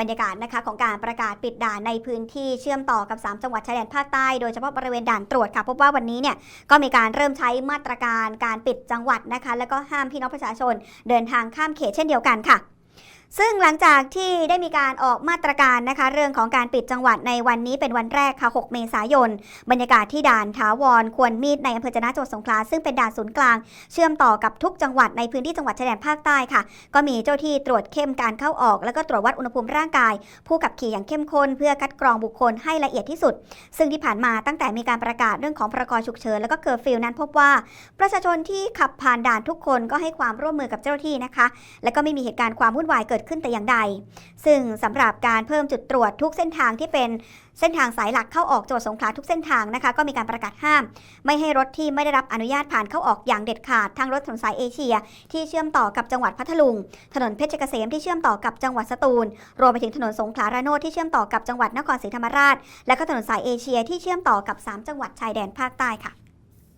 บรรยากาศนะคะของการประกาศปิดด่านในพื้นที่เชื่อมต่อกับ 3 จังหวัดชายแดนภาคใต้โดยเฉพาะบริเวณด่านตรวจค่ะพบว่าวันนี้เนี่ยก็มีการเริ่มใช้มาตรการการปิดจังหวัดนะคะ แล้วก็ห้ามพี่น้องประชาชนเดินทางข้ามเขตเช่นเดียวกันค่ะซึ่งหลังจากที่ได้มีการออกมาตรการนะคะ เรื่องของการปิดจังหวัดในวันนี้เป็นวันแรกค่ะ 6 เมษายน บรรยากาศที่ด่านถาวรควรมีดในอำเภอจนะจังหวัดสงขลาซึ่งเป็นด่านศูนย์กลาง เชื่อมต่อกับทุกจังหวัดในพื้นที่จังหวัดชายแดนภาคใต้ค่ะ ก็มีเจ้าที่ตรวจเข้มการเข้าออก แล้วก็ตรวจวัดอุณหภูมิร่างกาย ผู้ขับขี่อย่างเข้มข้นเพื่อคัดกรองบุคคลให้ละเอียดที่สุด ซึ่งที่ผ่านมาตั้งแต่มีการประกาศเรื่องของพรกฉุกเฉินแล้วก็เคอร์ฟิวนั้นพบว่า ประชาชนที่ขับผ่านด่านทุกคนก็ให้ความร่วมมือกับเจ้าหน้าที่นะคะ และก็ไม่มีเหตุการณ์ความวุ่นวายเกิดิดขึ้นแต่อย่างใด ซึ่งสำหรับการเพิ่มจุดตรวจทุกเส้นทางที่เป็นเส้นทางสายหลักเข้าออกจังหวัดสงขลาทุกเส้นทางนะคะ ก็มีการประกาศห้าม ไม่ให้รถที่ไม่ได้รับอนุญาตผ่านเข้าออกอย่างเด็ดขาดทางรถถนนสายเอเชีย ที่เชื่อมต่อกับจังหวัดพัทลุง ถนนเพชรเกษมที่เชื่อมต่อกับจังหวัดสตูล รวมไปถึงถนนสงขลาระโนดที่เชื่อมต่อกับจังหวัดนครศรีธรรมราช และก็ถนนสายเอเชียที่เชื่อมต่อกับ 3 จังหวัดชายแดนภาคใต้ค่ะ